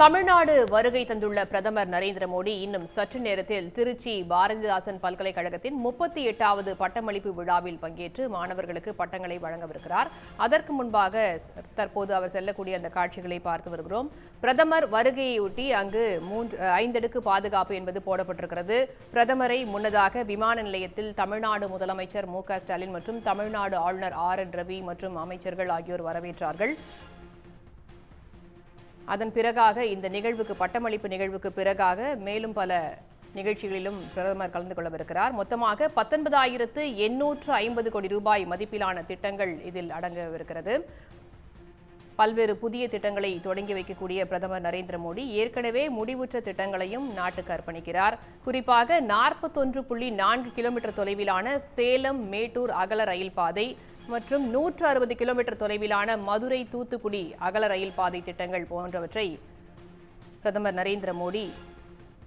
தமிழ்நாடு வருகை தந்துள்ள பிரதமர் நரேந்திர மோடி இன்னும் சற்று நேரத்தில் திருச்சி பாரதிதாசன் பல்கலைக்கழகத்தின் முப்பத்தி எட்டாவது பட்டமளிப்பு விழாவில் பங்கேற்று மாணவர்களுக்கு பட்டங்களை வழங்கவிருக்கிறார். அதற்கு முன்பாக தற்போது அவர் செல்லக்கூடிய அந்த காட்சிகளை பார்த்து வருகிறோம். பிரதமர் வருகையொட்டி அங்கு மூன்று ஐந்தடுக்கு பாதுகாப்பு என்பது போடப்பட்டிருக்கிறது. பிரதமரை முன்னதாக விமான நிலையத்தில் தமிழ்நாடு முதலமைச்சர் மு க ஸ்டாலின் மற்றும் தமிழ்நாடு ஆளுநர் ஆர் என் ரவி மற்றும் அமைச்சர்கள் ஆகியோர் வரவேற்றார்கள். அதன் பிறகாக இந்த நிகழ்வுக்கு பட்டமளிப்பு நிகழ்வுக்கு பிறகாக மேலும் பல நிகழ்ச்சிகளிலும் பிரதமர் கலந்து கொள்ளவிருக்கிறார். மொத்தமாக பத்தொன்பதாயிரத்து எண்ணூற்று ஐம்பது கோடி ரூபாய் மதிப்பிலான திட்டங்கள் இதில் அடங்கவிருக்கிறது. பல்வேறு புதிய திட்டங்களை தொடங்கி வைக்கக்கூடிய பிரதமர் நரேந்திர மோடி ஏற்கனவே முடிவுற்ற திட்டங்களையும் நாட்டுக்கு அர்ப்பணிக்கிறார். குறிப்பாக நாற்பத்தொன்று புள்ளி நான்கு கிலோமீட்டர் தொலைவிலான சேலம் மேட்டூர் அகல ரயில் பாதை மற்றும் நூற்று அறுபது கிலோமீட்டர் தொலைவிலான மதுரை தூத்துக்குடி அகல ரயில் பாதை திட்டங்கள் போன்றவற்றை பிரதமர் நரேந்திர மோடி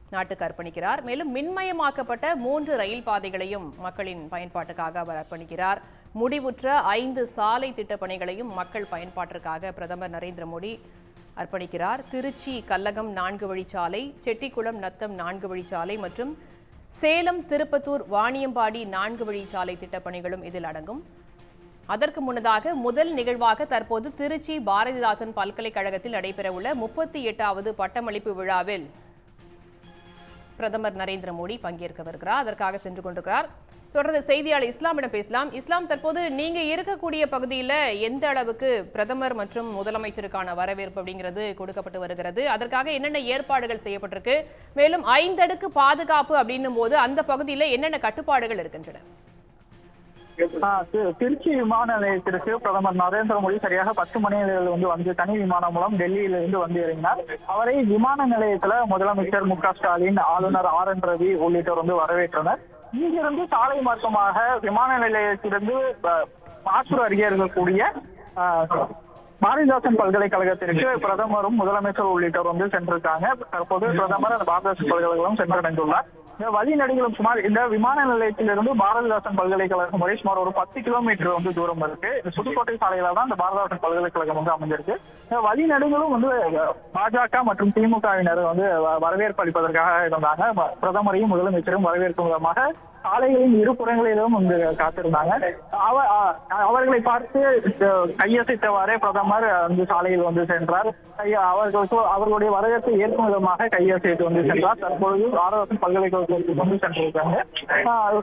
நாட்டுக்கு அர்ப்பணிக்கிறார். மேலும் மின்மயமாக்கப்பட்ட மூன்று ரயில் பாதைகளையும் மக்களின் பயன்பாட்டுக்காக அவர் அர்ப்பணிக்கிறார். முடிவுற்ற ஐந்து சாலை திட்டப் பணிகளையும் மக்கள் பயன்பாட்டிற்காக பிரதமர் நரேந்திர மோடி அர்ப்பணிக்கிறார். திருச்சி கல்லகம் நான்கு வழிச்சாலை செட்டிக்குளம் நத்தம் நான்கு வழிச்சாலை மற்றும் சேலம் திருப்பத்தூர் வாணியம்பாடி நான்கு வழிச்சாலை திட்டப் பணிகளும் இதில் அடங்கும். அதற்கு முன்னதாக முதல் நிகழ்வாக தற்போது திருச்சி பாரதிதாசன் பல்கலைக்கழகத்தில் நடைபெறவுள்ள முப்பத்தி எட்டாவது பட்டமளிப்பு விழாவில் பிரதமர் நரேந்திர மோடி பங்கேற்க வருகிறார். அதற்காக சென்று கொண்டிருக்கிறார். தொடர்ந்து செய்தியாளர் இஸ்லாமிடம் பேசலாம். இஸ்லாம் தற்போது நீங்க இருக்கக்கூடிய பகுதியில் எந்த அளவுக்கு பிரதமர் மற்றும் முதலமைச்சருக்கான வரவேற்பு அப்படிங்கிறது கொடுக்கப்பட்டு வருகிறது. அதற்காக என்னென்ன ஏற்பாடுகள் செய்யப்பட்டிருக்கு? மேலும் ஐந்தடுக்கு பாதுகாப்பு அப்படின்னும் போது அந்த பகுதியில் என்னென்ன கட்டுப்பாடுகள் இருக்கின்றன? திருச்சி விமான நிலையத்திற்கு பிரதமர் நரேந்திர மோடி சரியாக பத்து மணி வந்து வந்து தனி விமானம் மூலம் டெல்லியிலிருந்து வந்து இறங்கினார். அவரை விமான நிலையத்துல முதலமைச்சர் மு ஸ்டாலின் ஆளுநர் ஆர் என் ரவி உள்ளிட்டோர் வந்து வரவேற்றனர். இங்கிருந்து சாலை மார்க்கமாக விமான நிலையத்திலிருந்து மாசூர் அருகே இருக்கக்கூடிய பாரதிதாசன் பல்கலைக்கழகத்திற்கு பிரதமரும் முதலமைச்சர் உள்ளிட்டோர் வந்து சென்றிருக்காங்க. தற்போது பிரதமர் அந்த பாரதிதாசன் பல்கலைக்கழகம் சென்றடைந்துள்ளார். இந்த வழி சுமார் இந்த விமான நிலையத்திலிருந்து பாரதிதாசன் பல்கலைக்கழகம் வரை சுமார் ஒரு பத்து கிலோமீட்டர் வந்து தூரம் இருக்கு. இந்த புதுக்கோட்டை சாலையில தான் இந்த பாரதிதாசன் பல்கலைக்கழகம் வந்து அமைஞ்சிருக்கு. இந்த வழி வந்து பாஜக மற்றும் திமுகவினர் வந்து வரவேற்பு அளிப்பதற்காக இருந்தாங்க. பிரதமரையும் முதலமைச்சரும் வரவேற்கும் விதமாக சாலைகளின் இருபுறங்களிலும் வந்து காத்திருந்தாங்க. அவர்களை பார்த்து கையசைத்தவாறே பிரதமர் வந்து சாலையில் வந்து சென்றார். அவர்களுக்கு அவர்களுடைய வரவேற்பை ஏற்கும் விதமாக கையசைத்து வந்து சென்றார். தற்பொழுது ஆரோக்கிய பல்கலைக்கழகத்திற்கு வந்து சென்றிருக்காங்க.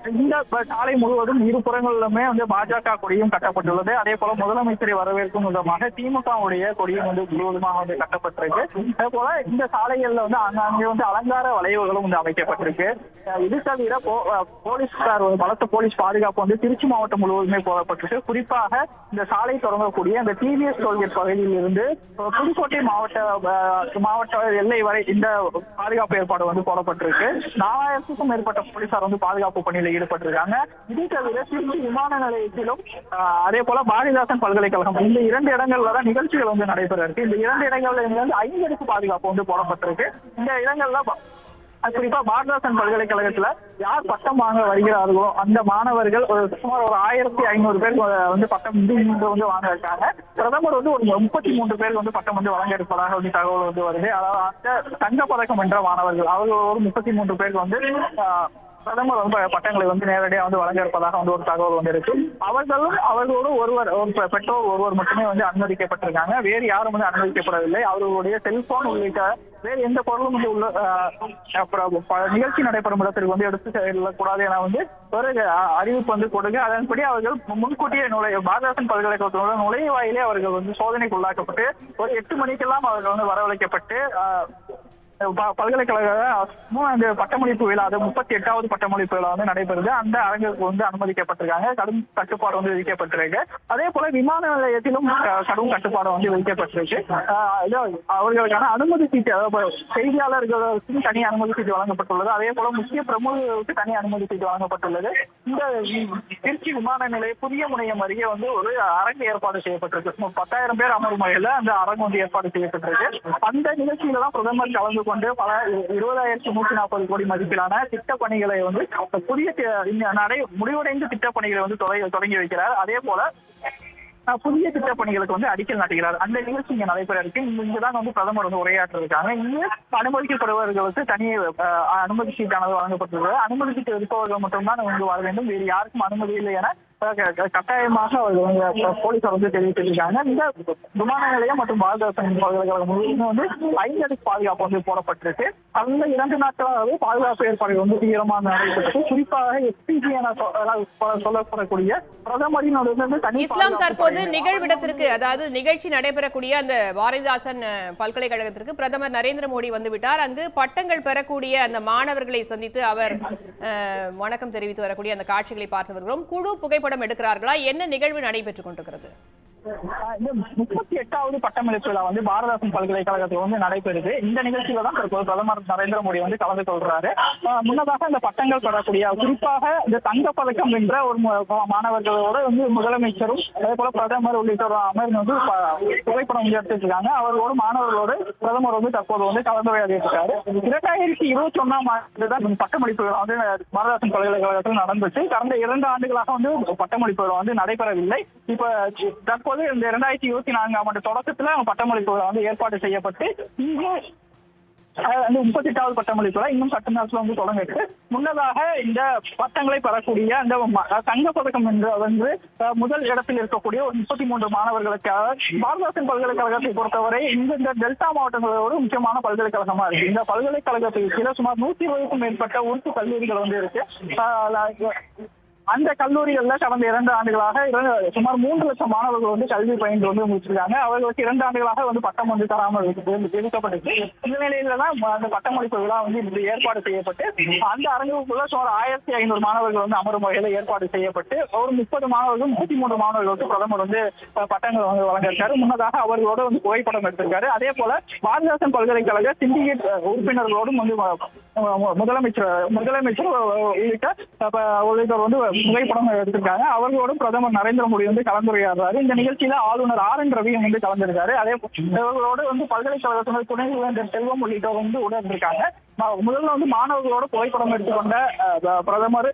இந்த சாலை முழுவதும் இருபுறங்களிலுமே வந்து பாஜக கொடியும் கட்டப்பட்டுள்ளது. அதே போல முதலமைச்சரை வரவேற்கும் விதமாக திமுகவுடைய கொடியும் வந்து முழுவதுமாக வந்து கட்டப்பட்டிருக்கு. அதே போல இந்த சாலைகள்ல வந்து அங்கங்கே வந்து அலங்கார வளைவுகளும் வந்து அமைக்கப்பட்டிருக்கு. இது தவிர போ- போலீஸ்கார் ஒரு பலத்த போலீஸ் பாதுகாப்பு வந்து திருச்சி மாவட்டம் முழுவதுமே போடப்பட்டிருக்கு. குறிப்பாக இந்த சாலை தொடங்கக்கூடிய இந்த டிவிஎஸ் டோல்கேட் பகுதியில் இருந்து புதுக்கோட்டை மாவட்ட மாவட்ட எல்லை வரை இந்த பாதுகாப்பு ஏற்பாடு வந்து போடப்பட்டிருக்கு. நாலாயிரத்துக்கும் மேற்பட்ட போலீசார் வந்து பாதுகாப்பு பணியில் ஈடுபட்டிருக்காங்க. இது தவிர திருச்சி விமான நிலையத்திலும் அதே போல பாரதிதாசன் பல்கலைக்கழகம் இந்த இரண்டு இடங்கள்ல தான் நிகழ்ச்சிகள் வந்து நடைபெற இருக்கு. இந்த இரண்டு இடங்கள்ல இருந்து ஐந்து அடுக்கு பாதுகாப்பு வந்து போடப்பட்டிருக்கு. இந்த இடங்கள்ல குறிப்பா பாரதாசன் பல்கலைக்கழகத்துல யார் பட்டம் வாங்க வருகிறார்களோ அந்த மாணவர்கள் ஒரு சுமார் ஒரு ஆயிரத்தி ஐநூறு பேர் வந்து பட்டம் வந்து வந்து வாங்க இருக்காங்க. பிரதமர் வந்து ஒரு முப்பத்தி மூன்று பேர் வந்து பட்டம் வந்து வழங்க இருப்பதாக வந்து தகவல் வந்து வருது. அதாவது அந்த தங்க பதக்கம் என்ற மாணவர்கள் அவர்கள் ஒரு முப்பத்தி மூன்று பேர் வந்து பிரதமர் வந்து பட்டங்களை வந்து நேரடியாக வந்து வழங்க இருப்பதாக வந்து ஒரு தகவல் வந்து இருக்கு அவர்களும் அவர்களோடு ஒருவர் ஒரு பெற்றோர் ஒருவர் மட்டுமே வந்து அனுமதிக்கப்பட்டிருக்காங்க. வேறு யாரும் வந்து அனுமதிக்கப்படவில்லை. அவர்களுடைய செல்போன் உள்ளிட்ட வேறு எந்த பொருளும் வந்து உள்ள நிகழ்ச்சி நடைபெறும் இடத்திற்கு வந்து எடுத்து செல்லக்கூடாது என வந்து ஒரு அறிவிப்பு வந்து கொடுங்க அதன்படி அவர்கள் முன்கூட்டியே நுழைய பாரதாசன் பல்கலைக்கழகத்தோட நுழைவாயிலே அவர்கள் வந்து சோதனைக்கு உள்ளாக்கப்பட்டு ஒரு எட்டு மணிக்கெல்லாம் அவர்கள் வந்து வரவழைக்கப்பட்டு பல்கலைக்கழக மூணாவது பட்டமளிப்பு விழா அது முப்பத்தி எட்டாவது பட்டமளிப்பு விழா வந்து நடைபெறுது. அந்த அரங்குக்கு வந்து அனுமதிக்கப்பட்டிருக்காங்க. கடும் கட்டுப்பாடு வந்து விதிக்கப்பட்டிருக்கு. அதே போல விமான நிலையத்திலும் கடும் கட்டுப்பாடு வந்து விதிக்கப்பட்டிருக்கு. அவர்களுக்கான அனுமதி சீட்டு அதாவது செய்தியாளர்களுக்கும் தனி அனுமதி சீட்டு வழங்கப்பட்டுள்ளது. அதே போல முக்கிய பிரமுகர்களுக்கு தனி அனுமதி சீட்டு வழங்கப்பட்டுள்ளது. இந்த திருச்சி விமான நிலைய புதிய முனையம் அருகே வந்து ஒரு அரங்கு ஏற்பாடு செய்யப்பட்டிருக்கு. பத்தாயிரம் பேர் அமரும் வகையில் அந்த அரங்கு வந்து ஏற்பாடு செய்யப்பட்டிருக்கு. அந்த நிகழ்ச்சியில தான் பிரதமர் கலந்து கொண்டு பல இருபதாயிரத்தி நூத்தி நாற்பது கோடி மதிப்பிலான திட்டப் பணிகளை வந்து புதிய நடை முடிவடைந்த திட்டப் பணிகளை வந்து தொடங்கி தொடங்கி வைக்கிறார். அதே போல புதிய திட்டப் பணிகளுக்கு வந்து அடிக்கல் நாட்டுகிறார். அந்த நிகழ்ச்சி இங்க நடைபெற இருக்கு. இங்க- இங்கதான் வந்து பிரதமர் வந்து உரையாற்றிருக்காங்க இங்க இங்கு அனுமதிக்கப்படுபவர்களுக்கு தனியே அனுமதி சீட்டானது வழங்கப்பட்டுள்ளது. அனுமதி சீட்டு இருப்பவர்கள் மட்டும்தான் இங்கு வர வேண்டும். வேறு யாருக்கும் அனுமதி இல்லை என கட்டாயமாக அவர்கள் வந்து, போலீசார் வந்து தெரிவித்திருக்காங்க இந்த விமான நிலையம் மற்றும் பாரதாசன் பல்கலைக்கழகம் முழுவதும் வந்து ஐந்து அடுக்கு பாதுகாப்பு வந்து போடப்பட்டிருக்கு. அந்த இரண்டு நாட்களாகவே பாதுகாப்பு ஏற்பாடுகள் வந்து தீவிரமாக நடைபெற்றது. குறிப்பாக எஸ்பிஜி என சொல்லப்படக்கூடிய பிரதமரின் இஸ்லாம் தற்போது நிகழ்விடத்திற்கு அதாவது நிகழ்ச்சி நடைபெறக்கூடிய அந்த பாரதிதாசன் பல்கலைக்கழகத்திற்கு பிரதமர் நரேந்திர மோடி வந்து விட்டார். அங்கு பட்டங்கள் பெறக்கூடிய அந்த மாணவர்களை சந்தித்து அவர் வணக்கம் தெரிவித்து வரக்கூடிய அந்த காட்சிகளை பார்த்து வருகிறோம். குழு புகைப்படம் எடுக்கிறார்களா? என்ன நிகழ்வு நடைபெற்றுக் கொண்டிருக்கிறது? முப்பத்தி எட்டாவது பட்டமளிப்பு விழா வந்து பாரதாசன் பல்கலைக்கழகத்தில் வந்து நடைபெறுது. இந்த நிகழ்ச்சியில தான் தற்போது பிரதமர் நரேந்திர மோடி வந்து கலந்து கொள்றாரு. முன்னதாக இந்த பட்டங்கள் பெறக்கூடிய குறிப்பாக இந்த தங்க பதக்கம் என்ற ஒரு மாணவர்களோட வந்து முதலமைச்சரும் அதே போல பிரதமர் உள்ளிட்டோர் அமர்ந்து வந்து புகைப்படம் வந்து எடுத்துட்டு அவர்களோடு மாணவர்களோடு பிரதமர் வந்து தற்போது வந்து கலந்துரையாடி இருக்காரு இரண்டாயிரத்தி இருபத்தி ஒன்னாம் ஆண்டு தான் இந்த பட்டமளிப்பு விழா வந்து பாரதாசன் பல்கலைக்கழகத்தில் நடந்துச்சு. கடந்த இரண்டு ஆண்டுகளாக வந்து பட்டமளிப்பு விழா வந்து நடைபெறவில்லை. இப்ப தற்போது இந்த இரண்டாயிரத்தி இருபத்தி நான்காம் ஆண்டு தொடக்கத்துல பட்டமளிப்பு விழா வந்து ஏற்பாடு செய்யப்பட்டு இங்கு முப்பத்தி எட்டாவது பட்டமளிப்பு விழா இன்னும் சட்ட நேரத்தில் வந்து தொடங்கிட்டு முன்னதாக இந்த பட்டங்களை பெறக்கூடிய அந்த தங்க பதக்கம் என்று வந்து முதல் இடத்தில் இருக்கக்கூடிய ஒரு முப்பத்தி மூன்று மாணவர்களுக்காக பாரதாசன் பல்கலைக்கழகத்தை பொறுத்தவரை இந்த இந்த டெல்டா மாவட்டங்களோட முக்கியமான பல்கலைக்கழகமா இருக்கு. இந்த பல்கலைக்கழகத்துக்கு கீழே சுமார் நூத்தி இருபதுக்கும் மேற்பட்ட உறுப்பு கல்லூரிகள் வந்து இருக்கு. அந்த கல்லூரிகள்ல கடந்த இரண்டு ஆண்டுகளாக சுமார் மூன்று லட்சம் மாணவர்கள் வந்து கல்வி பயின்று வந்து முடிச்சிருக்காங்க. அவர்களுக்கு இரண்டு ஆண்டுகளாக வந்து பட்டம் வந்து தராமல் எடுக்கப்பட்டுச்சு இந்த நிலையில தான் அந்த பட்டமளிப்பு விழா வந்து இன்று ஏற்பாடு செய்யப்பட்டு அந்த அரங்குக்குள்ள சுமார் ஆயிரத்தி ஐநூறு மாணவர்கள் வந்து அமரும் வகையில ஏற்பாடு செய்யப்பட்டு ஒரு முப்பது மாணவர்கள் நூத்தி மூன்று மாணவர்களுக்கு பிரதமர் வந்து பட்டங்கள் வந்து வழங்கியிருக்காரு. முன்னதாக அவர்களோட வந்து புகைப்படம் எடுத்திருக்காரு. அதே போல பாரதிதாசன் பல்கலைக்கழக சிண்டிகேட் உறுப்பினர்களோடும் வந்து முதலமைச்சர் முதலமைச்சர் உள்ளிட்ட அப்ப உள்ளிட்டோர் வந்து புகைப்படம் எடுத்திருக்காங்க. அவர்களோட பிரதமர் நரேந்திர மோடி வந்து கலந்துரையாடுறாரு. இந்த நிகழ்ச்சியில ஆளுநர் ஆர் என் ரவியும் வந்து கலந்திருக்காரு. அதே இவர்களோட வந்து பல்கலைக்கழகத்தினர் துணைவேந்தர் செல்வம் உள்ளிட்டோர் வந்து உடனிருக்காங்க முதல்ல வந்து மாணவர்களோட புகைப்படம் எடுத்துக்கொண்ட பிரதமர்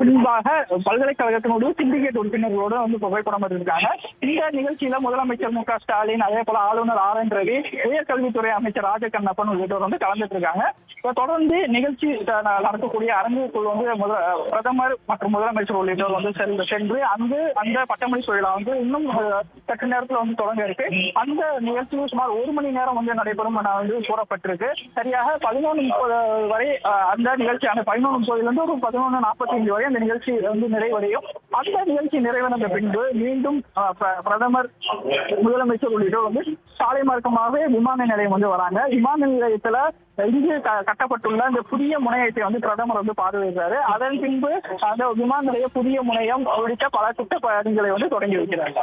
பின்பாக பல்கலைக்கழகத்தினுடைய சிண்டிகேட் உறுப்பினர்களோட வந்து புகைப்படம் எடுத்திருக்காங்க. இந்த நிகழ்ச்சியில முதலமைச்சர் மு க ஸ்டாலின் அதே போல ஆளுநர் ஆர் என் ரவி உயர்கல்வித்துறை அமைச்சர் ராஜகண்ணப்பன் உள்ளிட்டோர் வந்து கலந்துட்டு இருக்காங்க. தொடர்ந்து நிகழ்ச்சி நடக்கக்கூடிய அரங்குக்குள் வந்து முத பிரதமர் மற்றும் முதலமைச்சர் உள்ளிட்டோர் வந்து சென்று சென்று அங்கு அந்த பட்டமளி விழா வந்து இன்னும் சற்று நேரத்தில் வந்து தொடங்க இருக்கு. அந்த நிகழ்ச்சி சுமார் ஒரு மணி நேரம் வந்து நடைபெறும் என வந்து கூறப்பட்டிருக்கு. சரியாக பதினொன்று முப்பது வரை அந்த நிகழ்ச்சி அந்த பதினொன்று முப்பதுல இருந்து ஒரு பதினொன்று நாற்பத்தி அஞ்சு வரை அந்த நிகழ்ச்சி வந்து நிறைவடையும். அந்த நிகழ்ச்சி நிறைவடைந்த பின்பு மீண்டும் பிர- பிரதமர் முதலமைச்சர் உள்ளிட்டோர் வந்து சாலை மார்க்கமாகவே விமான நிலையம் வந்து வராங்க. விமான நிலையத்துல இங்கே கட்டப்பட்டுள்ள இந்த புதிய முனையத்தை வந்து பிரதமர் வந்து பார்வையிடுறாரு. அதன் பின்பு அந்த விமான நிலைய புதிய முனையம் உள்ளிட்ட பல திட்ட பணிகளை வந்து தொடங்கி வைக்கிறாங்க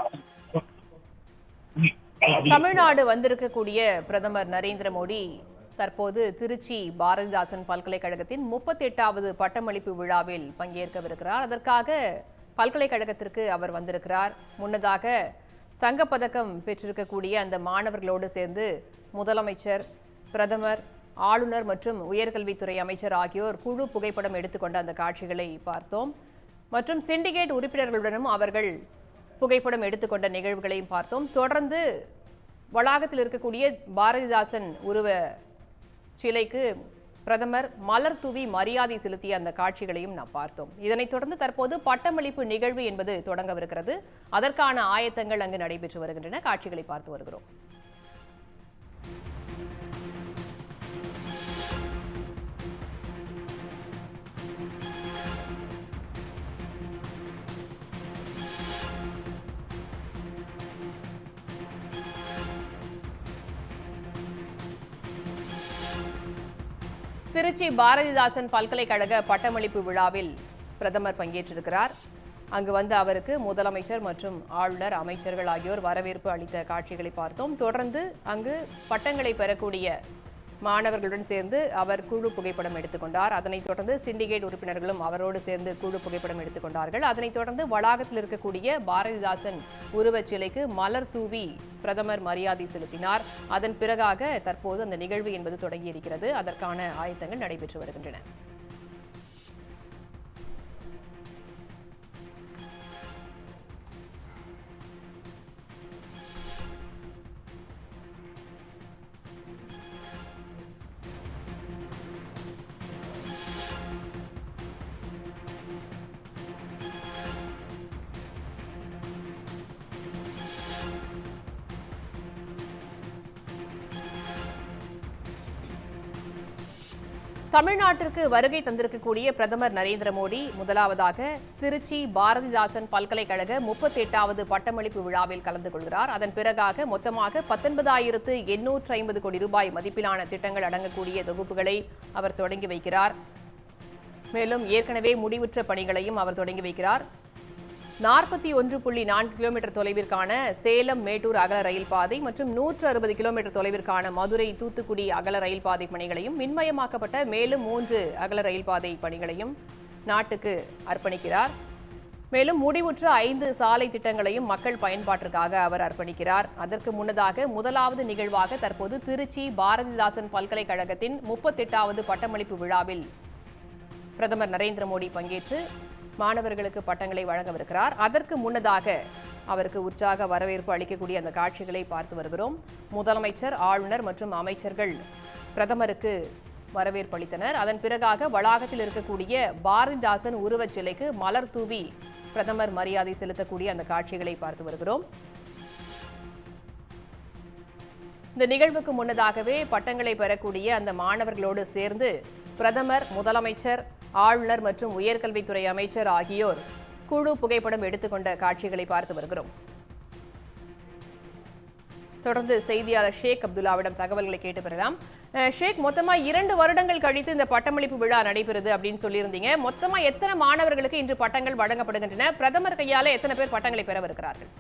தமிழ்நாடு வந்திருக்கக்கூடிய பிரதமர் நரேந்திர மோடி தற்போது திருச்சி பாரதிதாசன் பல்கலைக்கழகத்தின் முப்பத்தி எட்டாவது பட்டமளிப்பு விழாவில் பங்கேற்கவிருக்கிறார். அதற்காக பல்கலைக்கழகத்திற்கு அவர் வந்திருக்கிறார். முன்னதாக தங்கப்பதக்கம் பெற்றிருக்கக்கூடிய அந்த மாணவர்களோடு சேர்ந்து முதலமைச்சர் பிரதமர் ஆளுநர் மற்றும் உயர்கல்வித்துறை அமைச்சர் ஆகியோர் குழு புகைப்படம் எடுத்துக்கொண்ட அந்த காட்சிகளை பார்த்தோம். மற்றும் சிண்டிகேட் உறுப்பினர்களுடனும் அவர்கள் புகைப்படம் எடுத்துக்கொண்ட நிகழ்வுகளையும் பார்த்தோம். தொடர்ந்து வளாகத்தில் இருக்கக்கூடிய பாரதிதாசன் உருவ சிலைக்கு பிரதமர் மலர் தூவி மரியாதை செலுத்திய அந்த காட்சிகளையும் நாம் பார்த்தோம். இதனைத் தொடர்ந்து தற்போது பட்டமளிப்பு நிகழ்வு என்பது தொடங்கவிருக்கிறது. அதற்கான ஆயத்தங்கள் அங்கு நடைபெற்று வருகின்றன. காட்சிகளை பார்த்து வருகிறோம். திருச்சி பாரதிதாசன் பல்கலைக்கழக பட்டமளிப்பு விழாவில் பிரதமர் பங்கேற்றிருக்கிறார். அங்கு வந்து அவருக்கு முதலமைச்சர் மற்றும் ஆளுநர் அமைச்சர்கள் ஆகியோர் வரவேற்பு அளித்த காட்சிகளை பார்த்தோம். தொடர்ந்து அங்கு பட்டங்களை பெறக்கூடிய மாணவர்களுடன் சேர்ந்து அவர் குழு புகைப்படம் எடுத்துக்கொண்டார். அதனைத் தொடர்ந்து சிண்டிகேட் உறுப்பினர்களும் அவரோடு சேர்ந்து குழு புகைப்படம் எடுத்துக்கொண்டார்கள். அதனைத் தொடர்ந்து வளாகத்தில் இருக்கக்கூடிய பாரதிதாசன் உருவச் சிலைக்கு மலர் தூவி பிரதமர் மரியாதை செலுத்தினார். அதன் பிறகாக தற்போது அந்த நிகழ்வு என்பது தொடங்கியிருக்கிறது. அதற்கான ஆயத்தங்கள் நடைபெற்று வருகின்றன. தமிழ்நாட்டிற்கு வருகை தந்திருக்கக்கூடிய பிரதமர் நரேந்திர மோடி முதலாவதாக திருச்சி பாரதிதாசன் பல்கலைக்கழக முப்பத்தி எட்டாவது பட்டமளிப்பு விழாவில் கலந்து கொள்கிறார். அதன் பிறகாக மொத்தமாக பத்தொன்பதாயிரத்து எண்ணூற்று ஐம்பது கோடி ரூபாய் மதிப்பிலான திட்டங்கள் அடங்கக்கூடிய தொகுப்புகளை அவர் தொடங்கி வைக்கிறார். மேலும் ஏற்கனவே முடிவுற்ற பணிகளையும் அவர் தொடங்கி வைக்கிறார். நாற்பத்தி ஒன்று புள்ளி நான்கு கிலோமீட்டர் தொலைவிற்கான சேலம் மேட்டூர் அகல ரயில் பாதை மற்றும் நூற்று அறுபது கிலோமீட்டர் தொலைவிற்கான மதுரை தூத்துக்குடி அகல ரயில் பாதை பணிகளையும் மின்மயமாக்கப்பட்ட மேலும் மூன்று அகல ரயில் பாதை பணிகளையும் நாட்டுக்கு அர்ப்பணிக்கிறார். மேலும் முடிவுற்ற ஐந்து சாலை திட்டங்களையும் மக்கள் பயன்பாட்டிற்காக அவர் அர்ப்பணிக்கிறார். அதற்கு முன்னதாக முதலாவது நிகழ்வாக தற்போது திருச்சி பாரதிதாசன் பல்கலைக்கழகத்தின் முப்பத்தெட்டாவது பட்டமளிப்பு விழாவில் பிரதமர் நரேந்திர மோடி பங்கேற்று மாணவர்களுக்கு பட்டங்களை வழங்கவிருக்கிறார். அதற்கு முன்னதாக அவருக்கு உற்சாக வரவேற்பு அளிக்கக்கூடிய அந்த காட்சிகளை பார்த்து வருகிறோம். முதலமைச்சர் ஆளுநர் மற்றும் அமைச்சர்கள் பிரதமருக்கு வரவேற்பு அளித்தனர். அதன் பிறகாக வளாகத்தில் இருக்கக்கூடிய பாரதிதாசன் உருவச் சிலைக்கு மலர் தூவி பிரதமர் மரியாதை செலுத்தக்கூடிய அந்த காட்சிகளை பார்த்து வருகிறோம். இந்த நிகழ்வுக்கு முன்னதாகவே பட்டங்களை பெறக்கூடிய அந்த மாணவர்களோடு சேர்ந்து பிரதமர் முதலமைச்சர் ஆளுநர் மற்றும் உயர்கல்வித்துறை அமைச்சர் ஆகியோர் குழு புகைப்படம் எடுத்துக்கொண்ட காட்சிகளை பார்த்து வருகிறோம். தொடர்ந்து செய்தியாளர் ஷேக் அப்துல்லாவிடம் தகவல்களை கேட்டு பெறலாம். ஷேக் மொத்தமா இரண்டு வருடங்கள் கழித்து இந்த பட்டமளிப்பு விழா நடைபெறுது அப்படின்னு சொல்லியிருந்தீங்க. மொத்தமா எத்தனை மாணவர்களுக்கு இன்று பட்டங்கள் வழங்கப்படுகின்றன? பிரதமர் கையால எத்தனை பேர் பட்டங்களை பெறவிருக்கிறார்கள்?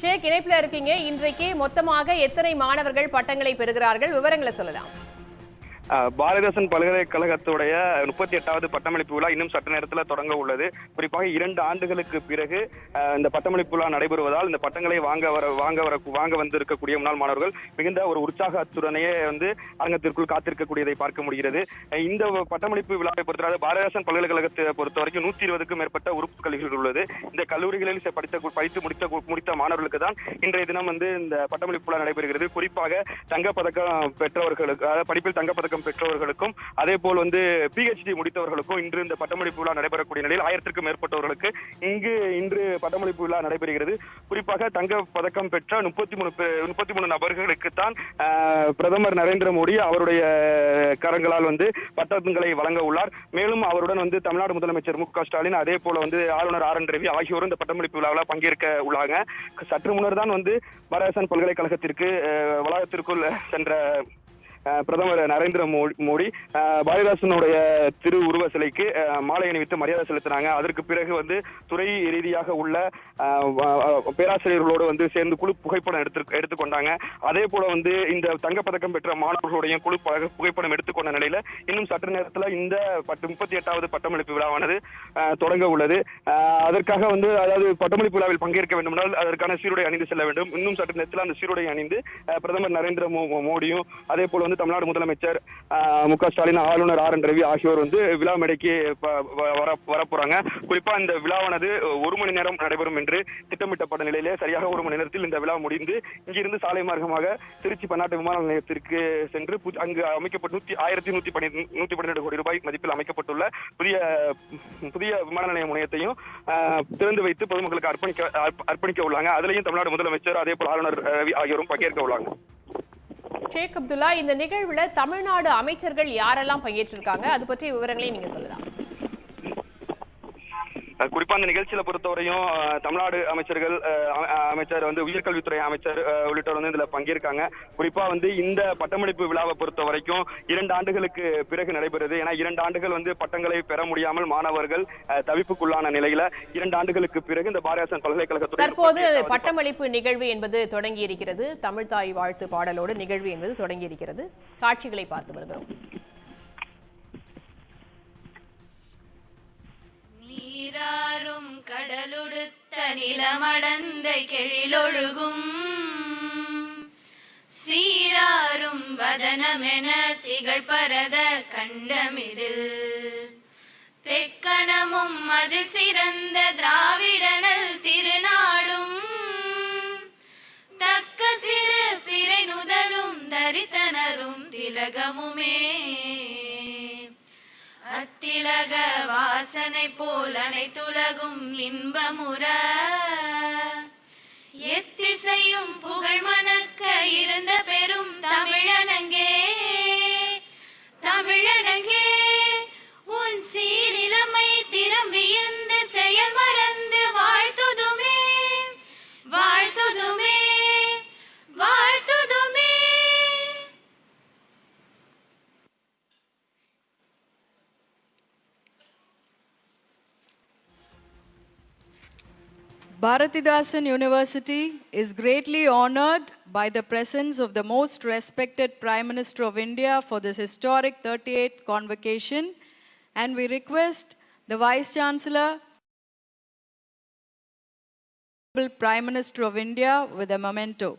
ஷேக் இணைப்பில் இருக்கீங்க. இன்றைக்கு மொத்தமாக எத்தனை மாணவர்கள் பட்டங்களை பெறுகிறார்கள்? விவரங்களை சொல்லலாம். பாரதிதாசன் பல்கலைக்கழகத்துடைய முப்பத்தி எட்டாவது பட்டமளிப்பு விழா இன்னும் சற்று நேரத்தில் தொடங்க உள்ளது. குறிப்பாக இரண்டு ஆண்டுகளுக்கு பிறகு இந்த பட்டமளிப்பு விழா நடைபெறுவதால் இந்த பட்டங்களை வாங்க வர வாங்க வர வாங்க வந்திருக்கக்கூடிய முன்னாள் மாணவர்கள் மிகுந்த ஒரு உற்சாக அத்துடனேயே வந்து அரங்கத்திற்குள் காத்திருக்கக்கூடியதை பார்க்க முடிகிறது. இந்த பட்டமளிப்பு விழாவை பொறுத்தவரை பாரதிதாசன் பல்கலைக்கழகத்தை பொறுத்த வரைக்கும் நூற்றி இருபதுக்கும் மேற்பட்ட உறுப்பு கல்லூரிகள் உள்ளது. இந்த கல்லூரிகளில் படித்த படித்து முடித்த முடித்த மாணவர்களுக்கு தான் இன்றைய தினம் வந்து இந்த பட்டமளிப்பு விழா நடைபெறுகிறது. குறிப்பாக தங்கப்பதக்கம் பெற்றவர்களுக்கு அதாவது படிப்பில் தங்கப்பதக்கம் பெற்றவர்களுக்கும் அதே போல் வந்து பிஹெச்டி முடித்தவர்களுக்கும் இன்று இந்த பட்டமளிப்பு விழா நடைபெறக்கூடிய நிலையில் ஆயிரத்திற்கும் மேற்பட்டவர்களுக்கு இங்கு இன்று பட்டமளிப்பு விழா நடைபெறுகிறது. குறிப்பாக தங்க பதக்கம் பெற்ற முப்பத்தி மூணு முப்பத்தி மூணு நபர்களுக்கு தான் பிரதமர் நரேந்திர மோடி அவருடைய கரங்களால் வந்து பட்டங்களை வழங்க உள்ளார். மேலும் அவருடன் வந்து தமிழ்நாடு முதலமைச்சர் மு க ஸ்டாலின் அதே போல வந்து ஆளுநர் ஆர் என் ரவி ஆகியோரும் இந்த பட்டமளிப்பு விழாவில் பங்கேற்க உள்ளாங்க. சற்று முன்னர் தான் வந்து பாரதிதாசன் பல்கலைக்கழகத்திற்கு வளாகத்திற்குள் சென்ற பிரதமர் நரேந்திர மோடி மோடி பாரதிதாசனுடைய திரு உருவ சிலைக்கு மாலை அணிவித்து மரியாதை செலுத்தினாங்க. அதற்கு பிறகு வந்து துறை ரீதியாக உள்ள பேராசிரியர்களோடு வந்து சேர்ந்து குழு புகைப்படம் எடுத்து எடுத்துக்கொண்டாங்க அதே போல வந்து இந்த தங்கப்பதக்கம் பெற்ற மாணவர்களுடைய குழு புகைப்படம் எடுத்துக்கொண்ட நிலையில இன்னும் சற்று நேரத்தில் இந்த பட்டு முப்பத்தி எட்டாவது பட்டமளிப்பு விழாவானது தொடங்க உள்ளது. அதற்காக வந்து அதாவது பட்டமளிப்பு விழாவில் பங்கேற்க வேண்டுமென்றால் அதற்கான சீருடை அணிந்து செல்ல வேண்டும். இன்னும் சற்று நேரத்தில் அந்த சீருடை அணிந்து பிரதமர் நரேந்திர மோ- மோடியும் அதே போல வந்து தமிழ்நாடு முதலமைச்சர் மு க ஸ்டாலின் ஆளுநர் ஆர் என் ரவி ஆகியோர் வந்து விழா மேடைக்கு வர வரப்போறாங்க. குறிப்பா இந்த விழாவானது ஒரு மணி நேரம் நடைபெறும் என்று திட்டமிட்டப்பட்ட நிலையிலே சரியாக ஒரு மணி நேரத்தில் இந்த விழா முடிந்து இங்கிருந்து சாலை மார்க்கமாக திருச்சி பன்னாட்டு விமான நிலையத்திற்கு சென்று அங்கு அமைக்கப்பட்ட நூத்தி ஆயிரத்தி நூத்தி பன்னி நூத்தி பன்னிரெண்டு கோடி ரூபாய் மதிப்பில் அமைக்கப்பட்டுள்ள புதிய புதிய விமான நிலைய முனையத்தையும் திறந்து வைத்து பொதுமக்களுக்கு அர்ப்பணிக்க அர்ப்பணிக்க உள்ளாங்க. அதுலயும் தமிழ்நாடு முதலமைச்சர் அதே போல ஆளுநர் ரவி ஆகியோரும் பங்கேற்க உள்ளாங்க. ஷேக் அப்துல்லா இந்த நிகழ்வுல தமிழ்நாடு அமைச்சர்கள் யாரெல்லாம் பங்கேற்றிருக்காங்க? அது பற்றிய விவரங்களையும் நீங்க சொல்லலாம். குறிப்பா அந்த நிகழ்ச்சியில பொறுத்தவரையும் தமிழ்நாடு அமைச்சர்கள் அமைச்சர் வந்து உயர்கல்வித்துறை அமைச்சர் உள்ளிட்டோர் வந்து இதுல பங்கேற்காங்க. குறிப்பா வந்து இந்த பட்டமளிப்பு விழாவை பொறுத்த வரைக்கும் இரண்டு ஆண்டுகளுக்கு பிறகு நடைபெறுது. ஏன்னா இரண்டு ஆண்டுகள் வந்து பட்டங்களை பெற முடியாமல் மாணவர்கள் தவிப்புக்குள்ளான நிலையில இரண்டு ஆண்டுகளுக்கு பிறகு இந்த பாரதிதாசன் பல்கலைக்கழகத்துறை தற்போது பட்டமளிப்பு நிகழ்வு என்பது தொடங்கி இருக்கிறது தமிழ்தாய் வாழ்த்து பாடலோடு நிகழ்வு என்பது தொடங்கி இருக்கிறது காட்சிகளை பார்த்து வருகிறோம். நீராறும் கடலுடுத்த நிலமடந்தை கெழிலொழுகும். சீராரும் வதனமென திகழ் பரத கண்டமிதில். தெக்கணமும் அது சிறந்த திராவிடனல் திருநாடும். தக்க சிறு பிறை நுதலும் தரித்தனரும் திலகமுமே. திலக வாசனை போல் அனைத்துலகும் இன்பமுற. எத்திசையும் புகழ் மணக்க இருந்த பெரும் தமிழனங்கே. தமிழனங்கே உன் சீரிலமை திறம் வியந்து செயல் மறந்து Bharatidasan University is greatly honored by the presence of the most respected Prime Minister of India for this historic 38th convocation, and we request the Vice Chancellor, Prime Minister of India, with a memento.